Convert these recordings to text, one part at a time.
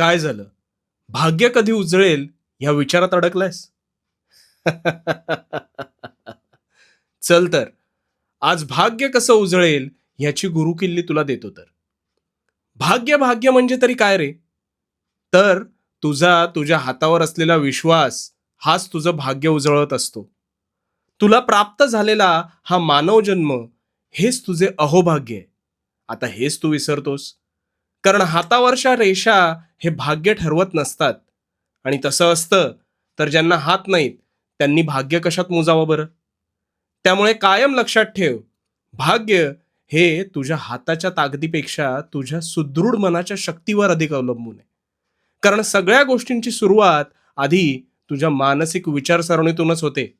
काय झालं? भाग्य कधी उजळेल या विचारात अडकलायस? चल तर आज भाग्य कसं उजळेल ह्याची गुरुकिल्ली तुला देतो तर. भाग्य भाग्य म्हणजे तरी काय रे? तर तुझा तुझ्या हातावर असलेला विश्वास हाच तुझं भाग्य उजळत असतो. तुला प्राप्त झालेला हा मानव जन्म हेच तुझे अहोभाग्य आहे. आता हेच तू विसरतोस. कारण हातावरच्या रेषा हे भाग्य ठरवत नसतात. आणि तसं असतं तर ज्यांना हात नाहीत त्यांनी भाग्य कशात मोजावं बरं? त्यामुळे कायम लक्षात ठेव भाग्य हे तुझ्या हाताच्या ताकदीपेक्षा तुझ्या सुदृढ मनाच्या शक्तीवर अधिक अवलंबून आहे. कारण सगळ्या गोष्टींची सुरुवात आधी तुझ्या मानसिक विचारसरणीतूनच होते.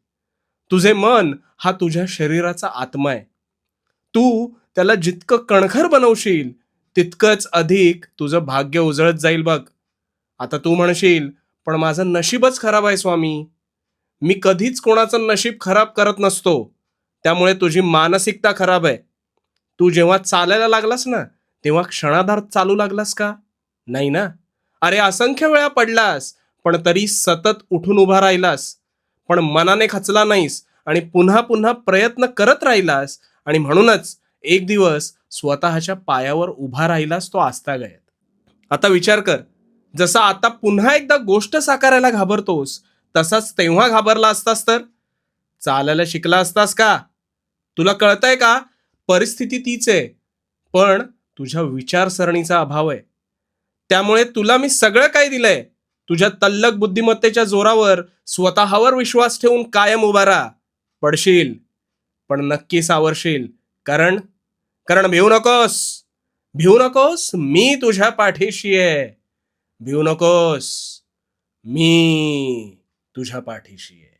तुझे मन हा तुझ्या शरीराचा आत्मा आहे. तू त्याला जितकं कणखर बनवशील तितकंच अधिक तुझं भाग्य उजळत जाईल बघ. आता तू म्हणशील पण माझं नशीबच खराब आहे स्वामी. मी कधीच कोणाचं नशीब खराब करत नसतो. त्यामुळे तुझी मानसिकता खराब आहे. तू जेव्हा चालायला लागलास ना तेव्हा क्षणाधार चालू लागलास का? नाही ना? अरे असंख्य वेळा पडलास पण तरी सतत उठून उभा राहिलास. पण मनाने खचला नाहीस आणि पुन्हा पुन्हा प्रयत्न करत राहिलास. आणि म्हणूनच एक दिवस स्वतःच्या पायावर उभा राहिलास तो आस्तागयात आता विचार कर जसा आता पुन्हा एकदा गोष्ट साकारायला घाबरतोस तसाच तेव्हा घाबरला असतास तर? चालायला शिकला असतास का? तुला कळतंय का? परिस्थिती तीच आहे पण तुझ्या विचारसरणीचा अभाव आहे. त्यामुळे तुला मी सगळं काही दिलंय? तुझ्या तल्लक बुद्धिमत्तेच्या जोरावर स्वतःवर विश्वास ठेवून कायम उभा पडशील पण नक्की सावरशील कारण कारण भिवू नकोस. भिवू नकोस मी तुझ्या पाठीशी आहे. भिवू नकोस मी तुझ्या पाठीशी आहे.